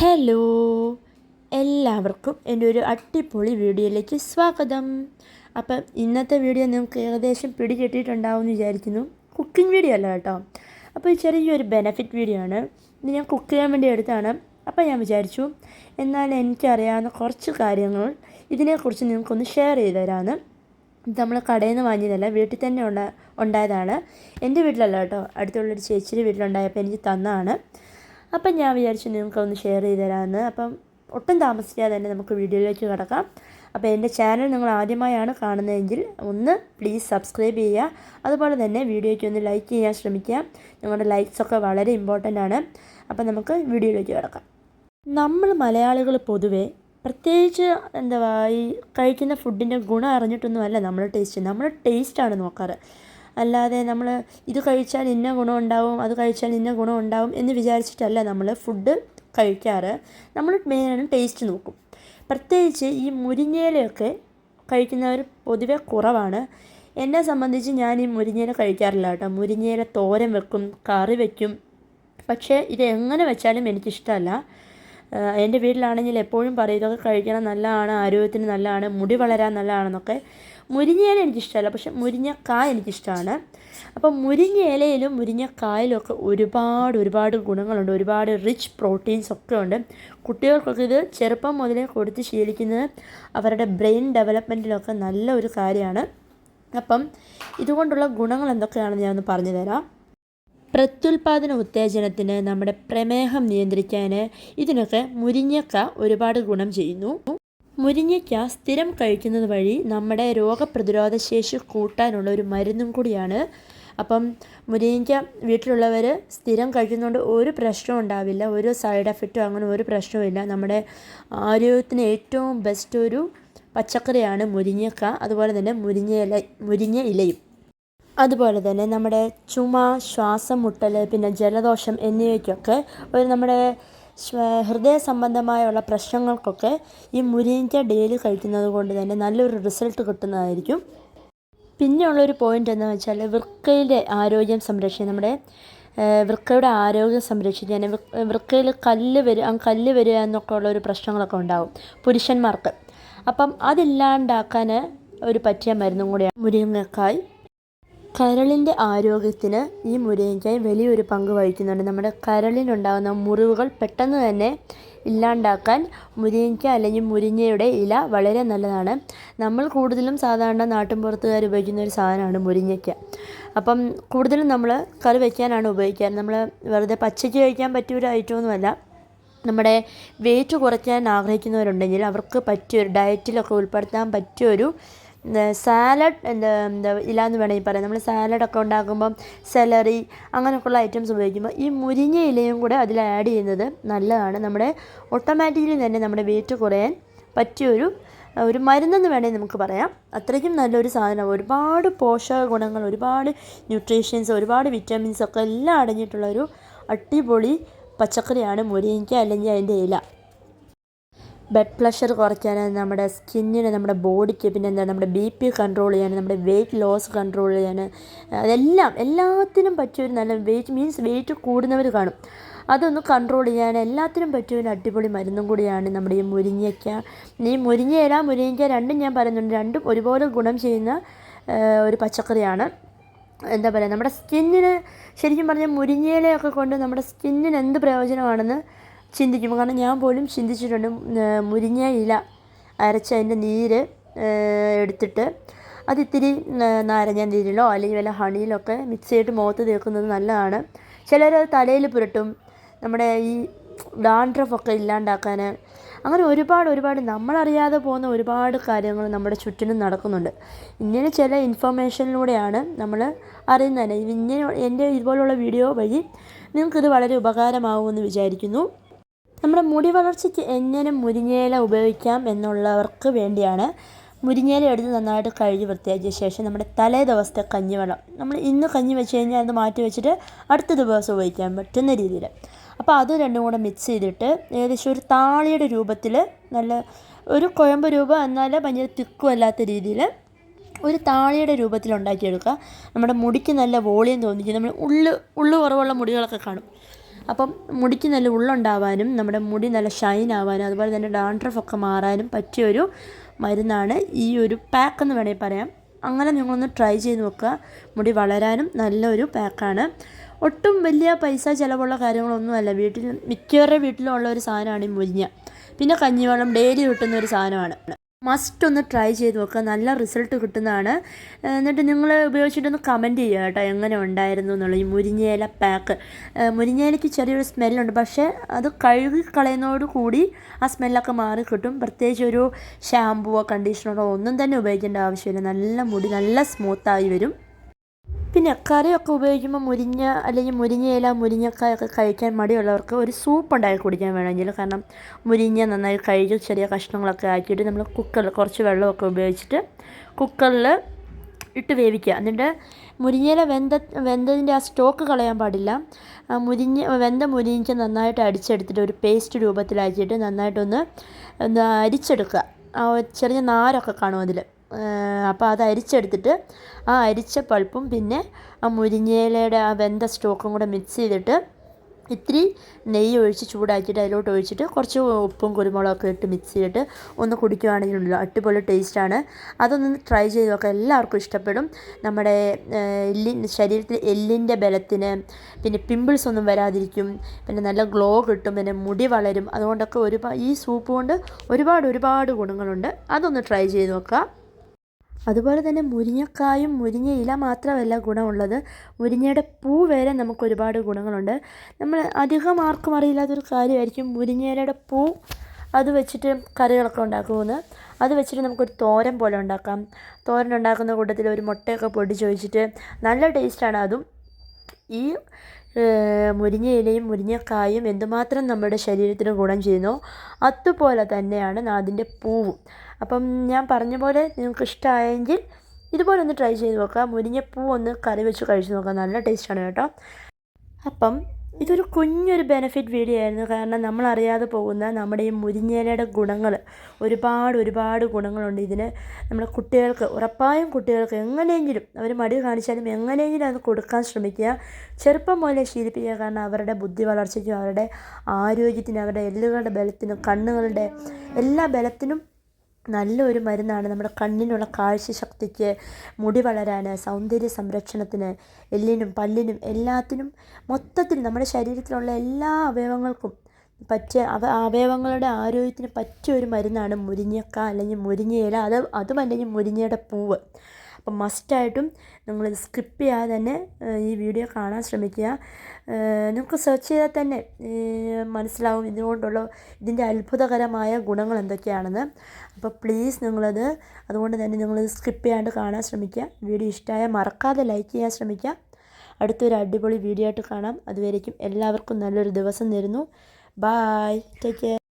Hello എല്ലാവർക്കും എന്റെ ഒരു അടിപൊളി വീഡിയോയിലേക്ക് സ്വാഗതം. അപ്പം ഇന്നത്തെ വീഡിയോ നിങ്ങൾക്ക് ഏകദേശം പിടികിട്ടിയിട്ടുണ്ടാവും എന്ന് വിചാരിക്കുന്നു. കുക്കിംഗ് വീഡിയോ അല്ല കേട്ടോ. അപ്പോൾ ചെറിയൊരു ബെനഫിറ്റ് വീഡിയോ ആണ്. ഇത് ഞാൻ കുക്ക് ചെയ്യാൻ വേണ്ടി എടുത്താണ്. അപ്പോൾ ഞാൻ വിചാരിച്ചു എന്നാൽ എനിക്കറിയാവുന്ന കുറച്ച് കാര്യങ്ങൾ ഇതിനെക്കുറിച്ച് നിങ്ങൾക്കൊന്ന് ഷെയർ ചെയ്ത് തരാമെന്ന് നമ്മൾ കടയിൽ നിന്ന് വാങ്ങിയതല്ല വീട്ടിൽ തന്നെ ഉണ്ട ഉണ്ടായതാണ്. എന്റെ വീട്ടിലല്ല കേട്ടോ. അടുത്തുള്ളൊരു ചേച്ചിയുടെ വീട്ടിലുണ്ടായപ്പോൾ എനിക്ക് തന്നതാണ്. അപ്പം ഞാൻ വിചാരിച്ചു നിങ്ങൾക്കൊന്ന് ഷെയർ ചെയ്ത് തരാമെന്ന് അപ്പം ഒട്ടും താമസിക്കാതെ തന്നെ നമുക്ക് വീഡിയോയിലേക്ക് കിടക്കാം. അപ്പോൾ എന്റെ ചാനൽ നിങ്ങൾ ആദ്യമായാണ് കാണുന്നതെങ്കിൽ ഒന്ന് പ്ലീസ് സബ്സ്ക്രൈബ് ചെയ്യുക. അതുപോലെ തന്നെ വീഡിയോയ്ക്ക് ഒന്ന് ലൈക്ക് ചെയ്യാൻ ശ്രമിക്കുക. നിങ്ങളുടെ ലൈക്സൊക്കെ വളരെ ഇമ്പോർട്ടന്റ് ആണ്. അപ്പോൾ നമുക്ക് വീഡിയോയിലേക്ക് കിടക്കാം. നമ്മൾ മലയാളികൾ പൊതുവേ പ്രത്യേകിച്ച് എന്താ ഈ കഴിക്കുന്ന ഫുഡിന്റെ ഗുണം അറിഞ്ഞിട്ടൊന്നുമല്ല നമ്മൾ ടേസ്റ്റ് നമ്മൾ ടേസ്റ്റാണ് നോക്കാറ്. അല്ലാതെ നമ്മൾ ഇത് കഴിച്ചാൽ ഇന്ന ഗുണം ഉണ്ടാവും അത് കഴിച്ചാൽ ഇന്ന ഗുണം ഉണ്ടാവും എന്ന് വിചാരിച്ചിട്ടല്ല നമ്മൾ ഫുഡ് കഴിക്കാറ്. നമ്മൾ മെയിനാണ് ടേസ്റ്റ് നോക്കും. പ്രത്യേകിച്ച് ഈ മുരിങ്ങയിലൊക്കെ കഴിക്കുന്നവർ പൊതുവെ കുറവാണ്. എന്നെ സംബന്ധിച്ച് ഞാൻ ഈ മുരിങ്ങയില കഴിക്കാറില്ല കേട്ടോ. മുരിങ്ങയില തോരൻ വെക്കും കറി വെക്കും. പക്ഷേ ഇത് എങ്ങനെ വെച്ചാലും എനിക്കിഷ്ടമല്ല. എന്റെ വീട്ടിലാണെങ്കിൽ എപ്പോഴും പറയും ഇതൊക്കെ കഴിക്കണം നല്ലതാണ് ആരോഗ്യത്തിന് നല്ലതാണ് മുടി വളരാൻ നല്ലതാണെന്നൊക്കെ. മുരിങ്ങയില എനിക്കിഷ്ടമല്ല. പക്ഷെ മുരിങ്ങക്കായ എനിക്കിഷ്ടമാണ്. അപ്പം മുരിങ്ങയിലയിലും മുരിങ്ങക്കായലും ഒക്കെ ഒരുപാട് ഒരുപാട് ഗുണങ്ങളുണ്ട്. ഒരുപാട് റിച്ച് പ്രോട്ടീൻസ് ഒക്കെ ഉണ്ട്. കുട്ടികൾക്കൊക്കെ ഇത് ചെറുപ്പം മുതലേ കൊടുത്ത് ശീലിക്കുന്നത് അവരുടെ ബ്രെയിൻ ഡെവലപ്മെന്റിലൊക്കെ നല്ല ഒരു കാര്യമാണ്. അപ്പം ഇതുകൊണ്ടുള്ള ഗുണങ്ങൾ എന്തൊക്കെയാണെന്ന് ഞാനൊന്ന് പറഞ്ഞു തരാം. പ്രത്യുൽപാദന ഉത്തേജനത്തിന് നമ്മുടെ പ്രമേഹം നിയന്ത്രിക്കാൻ ഇതിനൊക്കെ മുരിങ്ങക്ക ഒരുപാട് ഗുണം ചെയ്യുന്നു. മുരിങ്ങയ്ക്ക സ്ഥിരം കഴിക്കുന്നത് വഴി നമ്മുടെ രോഗപ്രതിരോധ ശേഷി കൂട്ടാനുള്ള ഒരു മരുന്നും കൂടിയാണ്. അപ്പം മുരിങ്ങയ്ക്ക വീട്ടിലുള്ളവർ സ്ഥിരം കഴിക്കുന്നതുകൊണ്ട് ഒരു പ്രശ്നവും ഉണ്ടാവില്ല. ഒരു സൈഡ് എഫക്റ്റോ അങ്ങനെ ഒരു പ്രശ്നവുമില്ല നമ്മുടെ ആരോഗ്യത്തിന് ഏറ്റവും ബെസ്റ്റ് ഒരു പച്ചക്കറിയാണ് മുരിങ്ങക്ക അതുപോലെ തന്നെ മുരിങ്ങ ഇല മുരിങ്ങ ഇലയും. അതുപോലെ തന്നെ നമ്മുടെ ചുമ ശ്വാസം മുട്ടൽ പിന്നെ ജലദോഷം എന്നിവയ്ക്കൊക്കെ ഒരു നമ്മുടെ ഹൃദയ സംബന്ധമായുള്ള പ്രശ്നങ്ങൾക്കൊക്കെ ഈ മുരിങ്ങ ഡെയിലി കഴിക്കുന്നത് കൊണ്ട് തന്നെ നല്ലൊരു റിസൾട്ട് കിട്ടുന്നതായിരിക്കും. പിന്നെയുള്ളൊരു പോയിന്റ് എന്ന് വെച്ചാൽ വൃക്കയിലെ ആരോഗ്യം സംരക്ഷിക്കുക. നമ്മുടെ വൃക്കയുടെ ആരോഗ്യം സംരക്ഷിക്കാൻ വൃക്കയിൽ കല്ല് വരിക കല്ല് വരിക എന്നൊക്കെ ഉള്ള ഒരു പ്രശ്നങ്ങളൊക്കെ ഉണ്ടാവും പുരുഷന്മാർക്ക്. അപ്പം അതില്ലാണ്ടാക്കാൻ ഒരു പറ്റിയ മരുന്നും കൂടിയാണ് മുരിങ്ങക്കായ്. കരളിന്റെ ആരോഗ്യത്തിന് ഈ മുരിങ്ങയ്ക്കായി വലിയൊരു പങ്ക് വഹിക്കുന്നുണ്ട്. നമ്മുടെ കരളിനുണ്ടാകുന്ന മുറിവുകൾ പെട്ടെന്ന് തന്നെ ഇല്ലാണ്ടാക്കാൻ മുരിങ്ങയ്ക്ക അല്ലെങ്കിൽ മുരിങ്ങയുടെ ഇല വളരെ നല്ലതാണ്. നമ്മൾ കൂടുതലും സാധാരണ നാട്ടിൻപുറത്തുകാർ ഉപയോഗിക്കുന്ന ഒരു സാധനമാണ് മുരിങ്ങയ്ക്ക. അപ്പം കൂടുതലും നമ്മൾ കറി വയ്ക്കാനാണ് ഉപയോഗിക്കാറ്. നമ്മൾ വെറുതെ പച്ചയ്ക്ക് കഴിക്കാൻ പറ്റിയ ഒരു ഐറ്റമൊന്നുമല്ല നമ്മുടെ വെയിറ്റ് കുറയ്ക്കാൻ ആഗ്രഹിക്കുന്നവരുണ്ടെങ്കിൽ അവർക്ക് പറ്റിയൊരു ഡയറ്റിലൊക്കെ ഉൾപ്പെടുത്താൻ പറ്റിയൊരു സാലഡ് എന്താ എന്താ ഇല്ലാന്ന് വേണമെങ്കിൽ പറയാം. നമ്മൾ സാലഡൊക്കെ ഉണ്ടാക്കുമ്പം സെലറി അങ്ങനെയൊക്കെയുള്ള ഐറ്റംസ് ഉപയോഗിക്കുമ്പോൾ ഈ മുരിങ്ങ ഇലയും കൂടെ അതിൽ ആഡ് ചെയ്യുന്നത് നല്ലതാണ്. നമ്മുടെ ഓട്ടോമാറ്റിക്കലി തന്നെ നമ്മുടെ വെയിറ്റ് കുറയാൻ പറ്റിയൊരു ഒരു മരുന്നെന്ന് വേണമെങ്കിൽ നമുക്ക് പറയാം. അത്രയ്ക്കും നല്ലൊരു സാധനം ഒരുപാട് പോഷക ഗുണങ്ങൾ ഒരുപാട് ന്യൂട്രീഷ്യൻസ് ഒരുപാട് വിറ്റാമിൻസ് ഒക്കെ എല്ലാം അടങ്ങിയിട്ടുള്ളൊരു അടിപൊളി പച്ചക്കറിയാണ് മുരിങ്ങയ്ക്ക അല്ലെങ്കിൽ അതിന്റെ ഇല. ബ്ലഡ് പ്രഷർ കുറയ്ക്കാൻ നമ്മുടെ സ്കിന്നിന് നമ്മുടെ ബോഡിക്ക് പിന്നെ എന്താ നമ്മുടെ ബി പി കൺട്രോൾ ചെയ്യാൻ നമ്മുടെ വെയിറ്റ് ലോസ് കൺട്രോൾ ചെയ്യാൻ അതെല്ലാം എല്ലാത്തിനും പറ്റിയൊരു നല്ല വെയിറ്റ് മീൻസ് വെയിറ്റ് കൂടുന്നവർ കാണും. അതൊന്ന് കൺട്രോൾ ചെയ്യാൻ എല്ലാത്തിനും പറ്റിയ ഒരു അടിപൊളി മരുന്നും കൂടിയാണ് നമ്മുടെ ഈ മുരിങ്ങയ്ക്ക. ഈ മുരിങ്ങയില മുരിങ്ങയ്ക്ക രണ്ടും ഞാൻ പറയുന്നുണ്ട്. രണ്ടും ഒരുപോലെ ഗുണം ചെയ്യുന്ന ഒരു പച്ചക്കറിയാണ്. എന്താ പറയുക നമ്മുടെ സ്കിന്നിന് ശരിക്കും പറഞ്ഞാൽ മുരിങ്ങയിലയൊക്കെ കൊണ്ട് നമ്മുടെ സ്കിന്നിന് എന്ത് പ്രയോജനമാണെന്ന് ചിന്തിക്കും. കാരണം ഞാൻ പോലും ചിന്തിച്ചിട്ടുണ്ട്. മുരിങ്ങ ഇല അരച്ച് അതിന്റെ നീര് എടുത്തിട്ട് അതിത്തിരി നാരങ്ങ നീരിലോ അല്ലെങ്കിൽ വല്ല ഹണിയിലൊക്കെ മിക്സ് ചെയ്തിട്ട് മുഖത്ത് തേക്കുന്നത് നല്ലതാണ്. ചിലർ തലയിൽ പുരട്ടും. നമ്മുടെ ഈ ഡാൻഡ്രഫൊക്കെ ഇല്ലാണ്ടാക്കാൻ അങ്ങനെ ഒരുപാട് ഒരുപാട് നമ്മളറിയാതെ പോകുന്ന ഒരുപാട് കാര്യങ്ങൾ നമ്മുടെ ചുറ്റിനും നടക്കുന്നുണ്ട്. ഇങ്ങനെ ചില ഇൻഫർമേഷനിലൂടെയാണ് നമ്മൾ അറിയുന്നത്. തന്നെ ഇങ്ങനെ എന്റെ ഇതുപോലുള്ള വീഡിയോ വഴി നിങ്ങൾക്കിത് വളരെ ഉപകാരമാകുമെന്ന് വിചാരിക്കുന്നു. നമ്മുടെ മുടി വളർച്ചയ്ക്ക് എങ്ങനെ മുരിങ്ങയില ഉപയോഗിക്കാം എന്നുള്ളവർക്ക് വേണ്ടിയാണ് മുരിങ്ങയില എടുത്ത് നന്നായിട്ട് കഴുകി വൃത്തിയാക്കിയ ശേഷം നമ്മുടെ തലേ ദിവസത്തെ കഞ്ഞിവെള്ളം. നമ്മൾ ഇന്ന് കഞ്ഞി വെച്ച് കഴിഞ്ഞാൽ അത് മാറ്റി വെച്ചിട്ട് അടുത്ത ദിവസം ഉപയോഗിക്കാൻ പറ്റുന്ന രീതിയിൽ. അപ്പോൾ അത് രണ്ടും കൂടെ മിക്സ് ചെയ്തിട്ട് ഏകദേശം ഒരു താളിയുടെ രൂപത്തിൽ നല്ല ഒരു കുഴമ്പ് രൂപം എന്നാൽ ഭയങ്കര തിക്കും അല്ലാത്ത രീതിയിൽ ഒരു താളിയുടെ രൂപത്തിൽ ഉണ്ടാക്കിയെടുക്കുക നമ്മുടെ മുടിക്ക് നല്ല വോളിയം തോന്നിക്കും. നമ്മൾ ഉള്ളു ഉള്ളു കുറവുള്ള മുടികളൊക്കെ കാണും. അപ്പം മുടിക്ക് നല്ല ഉള്ളുണ്ടാവാനും നമ്മുടെ മുടി നല്ല ഷൈൻ ആവാനും അതുപോലെ തന്നെ ഡാൻഡ്രഫ് ഒക്കെ മാറാനും പറ്റിയൊരു മരുന്നാണ് ഈ ഒരു പാക്ക് എന്ന് വേണമെങ്കിൽ പറയാം. അങ്ങനെ നിങ്ങളൊന്ന് ട്രൈ ചെയ്ത് നോക്കുക. മുടി വളരാനും നല്ലൊരു പാക്കാണ്. ഒട്ടും വലിയ പൈസ ചിലവുള്ള കാര്യങ്ങളൊന്നുമല്ല. വീട്ടിൽ മിക്കവരുടെ വീട്ടിലും ഉള്ള ഒരു സാധനമാണ് ഈ മുരിഞ്ഞ പിന്നെ കഞ്ഞിവെള്ളം ഡെയിലി കിട്ടുന്ന ഒരു സാധനമാണ്. മസ്റ്റ് ഒന്ന് ട്രൈ ചെയ്ത് നോക്കുക. നല്ല റിസൾട്ട് കിട്ടുന്നതാണ്. എന്നിട്ട് നിങ്ങൾ ഉപയോഗിച്ചിട്ടൊന്ന് കമന്റ് ചെയ്യുക കേട്ടോ എങ്ങനെ ഉണ്ടായിരുന്നു എന്നുള്ളത്. ഈ മുരിങ്ങയില പാക്ക് മുരിങ്ങയിലയ്ക്ക് ചെറിയൊരു സ്മെല്ലുണ്ട് പക്ഷേ അത് കഴുകി കളയുന്നതോട് കൂടി ആ സ്മെല്ലൊക്കെ മാറി കിട്ടും. പ്രത്യേകിച്ച് ഒരു ഷാമ്പുവോ കണ്ടീഷണറോ ഒന്നും തന്നെ ഉപയോഗിക്കേണ്ട ആവശ്യമില്ല. നല്ല മുടി നല്ല സ്മൂത്തായി വരും. പിന്നെ കറിയൊക്കെ ഉപയോഗിക്കുമ്പോൾ മുരിങ്ങ അല്ലെങ്കിൽ മുരിങ്ങയില മുരിങ്ങക്കായൊക്കെ കഴിക്കാൻ മടിയുള്ളവർക്ക് ഒരു സൂപ്പ് ഉണ്ടാക്കി കുടിക്കാൻ വേണമെങ്കിൽ കാരണം മുരിങ്ങ നന്നായി കഴുകി ചെറിയ കഷ്ണങ്ങളൊക്കെ ആക്കിയിട്ട് നമ്മൾ കുക്കറിൽ കുറച്ച് വെള്ളമൊക്കെ ഉപയോഗിച്ചിട്ട് കുക്കറിൽ ഇട്ട് വേവിക്കുക. എന്നിട്ട് മുരിങ്ങയില വെന്ത വെന്തതിന്റെ ആ സ്റ്റോക്ക് കളയാൻ പാടില്ല. മുരിഞ്ഞ വെന്ത മുരിങ്ങ നന്നായിട്ട് അടിച്ചെടുത്തിട്ട് ഒരു പേസ്റ്റ് രൂപത്തിലാക്കിയിട്ട് നന്നായിട്ടൊന്ന് അരിച്ചെടുക്കുക. ആ ചെറിയ നാരൊക്കെ കാണും അതിൽ അപ്പോൾ അത് അരിച്ചെടുത്തിട്ട് ആ അരിച്ച പൾപ്പും പിന്നെ ആ മുരിങ്ങയിലയുടെ ആ വെന്ത സ്റ്റോക്കും കൂടെ മിക്സ് ചെയ്തിട്ട് ഇത്തിരി നെയ്യ് ഒഴിച്ച് ചൂടാക്കിയിട്ട് അതിലോട്ട് ഒഴിച്ചിട്ട് കുറച്ച് ഉപ്പും കുരുമുളകൊക്കെ ഇട്ട് മിക്സ് ചെയ്തിട്ട് ഒന്ന് കുടിക്കുകയാണെങ്കിലുണ്ടല്ലോ അടിപൊളി ടേസ്റ്റാണ് അതൊന്ന് ട്രൈ ചെയ്ത് നോക്കാം എല്ലാവർക്കും ഇഷ്ടപ്പെടും. നമ്മുടെ എല്ലിൻ ശരീരത്തിൽ എല്ലിന്റെ ബലത്തിന് പിന്നെ പിമ്പിൾസ് ഒന്നും വരാതിരിക്കും. പിന്നെ നല്ല ഗ്ലോ കിട്ടും പിന്നെ മുടി വളരും. അതുകൊണ്ടൊക്കെ ഒരുപാട് ഈ സൂപ്പ് കൊണ്ട് ഒരുപാട് ഒരുപാട് ഗുണങ്ങളുണ്ട്. അതൊന്ന് ട്രൈ ചെയ്ത് നോക്കുക. അതുപോലെ തന്നെ മുരിങ്ങക്കായും മുരിങ്ങ ഇല മാത്രമല്ല ഗുണമുള്ളത്. മുരിങ്ങയുടെ പൂ വരെ നമുക്ക് ഒരുപാട് ഗുണങ്ങളുണ്ട്. നമ്മൾ അധികം ആർക്കും അറിയില്ലാത്തൊരു കാര്യമായിരിക്കും മുരിങ്ങയിലയുടെ പൂ അത് വെച്ചിട്ട് കറികളൊക്കെ ഉണ്ടാക്കുമെന്ന്. അത് വെച്ചിട്ട് നമുക്കൊരു തോരൻ പോലെ ഉണ്ടാക്കാം. തോരൻ ഉണ്ടാക്കുന്ന കൂട്ടത്തിൽ ഒരു മുട്ടയൊക്കെ പൊടിച്ച് ഒഴിച്ചിട്ട് നല്ല ടേസ്റ്റാണ്. അതും ഈ മുരിങ്ങയിലയും മുരിങ്ങക്കായും എന്തുമാത്രം നമ്മുടെ ശരീരത്തിന് ഗുണം ചെയ്യുന്നോ അതുപോലെ തന്നെയാണ് അതിന്റെ പൂവും. അപ്പം ഞാൻ പറഞ്ഞ പോലെ നിങ്ങൾക്ക് ഇഷ്ടമായെങ്കിൽ ഇതുപോലെ ഒന്ന് ട്രൈ ചെയ്ത് നോക്കാം. മുരിങ്ങപ്പൂ ഒന്ന് കറി വെച്ച് കഴിച്ച് നോക്കാം. നല്ല ടേസ്റ്റാണ് കേട്ടോ. അപ്പം ഇതൊരു കുഞ്ഞൊരു ബെനഫിറ്റ് വീഡിയോ ആയിരുന്നു. കാരണം നമ്മളറിയാതെ പോകുന്ന നമ്മുടെ ഈ മുരിങ്ങയിലയുടെ ഗുണങ്ങൾ ഒരുപാട് ഒരുപാട് ഗുണങ്ങളുണ്ട് ഇതിന്. നമ്മുടെ കുട്ടികൾക്ക് ഉറപ്പായും കുട്ടികൾക്ക് എങ്ങനെയെങ്കിലും അവർ മടി കാണിച്ചാലും എങ്ങനെയെങ്കിലും അത് കൊടുക്കാൻ ശ്രമിക്കുക. ചെറുപ്പം മുതലേ ശീലിപ്പിക്കുക. കാരണം അവരുടെ ബുദ്ധി വളർച്ചയ്ക്കും അവരുടെ ആരോഗ്യത്തിനും അവരുടെ എല്ലുകളുടെ ബലത്തിനും കണ്ണുകളുടെ എല്ലാ ബലത്തിനും നല്ലൊരു മരുന്നാണ് നമ്മുടെ കണ്ണിനുള്ള കാഴ്ചശക്തിക്ക് മുടി വളരാൻ സൗന്ദര്യ സംരക്ഷണത്തിന് എല്ലിനും പല്ലിനും എല്ലാത്തിനും മൊത്തത്തിൽ നമ്മുടെ ശരീരത്തിലുള്ള എല്ലാ അവയവങ്ങൾക്കും പറ്റിയ അവ അവയവങ്ങളുടെ ആരോഗ്യത്തിന് പറ്റിയ ഒരു മരുന്നാണ് മുരിങ്ങക്ക അല്ലെങ്കിൽ മുരിങ്ങയില. അത് അതുമല്ലെങ്കിൽ മുരിങ്ങയുടെ പൂവ്. അപ്പം മസ്റ്റായിട്ടും നിങ്ങൾ സ്കിപ്പ് ചെയ്യാതെ തന്നെ ഈ വീഡിയോ കാണാൻ ശ്രമിക്കുക. നിങ്ങൾക്ക് സെർച്ച് ചെയ്താൽ തന്നെ മനസ്സിലാവും ഇതുകൊണ്ടുള്ള ഇതിന്റെ അത്ഭുതകരമായ ഗുണങ്ങൾ എന്തൊക്കെയാണെന്ന്. അപ്പോൾ പ്ലീസ് നിങ്ങളത് അതുകൊണ്ട് തന്നെ നിങ്ങൾ സ്കിപ്പ് ചെയ്യാണ്ട് കാണാൻ ശ്രമിക്കുക. വീഡിയോ ഇഷ്ടമായാൽ മറക്കാതെ ലൈക്ക് ചെയ്യാൻ ശ്രമിക്കുക. അടുത്തൊരു അടിപൊളി വീഡിയോ ആയിട്ട് കാണാം. അതുവരേക്കും എല്ലാവർക്കും നല്ലൊരു ദിവസം തരുന്നു. Bye take care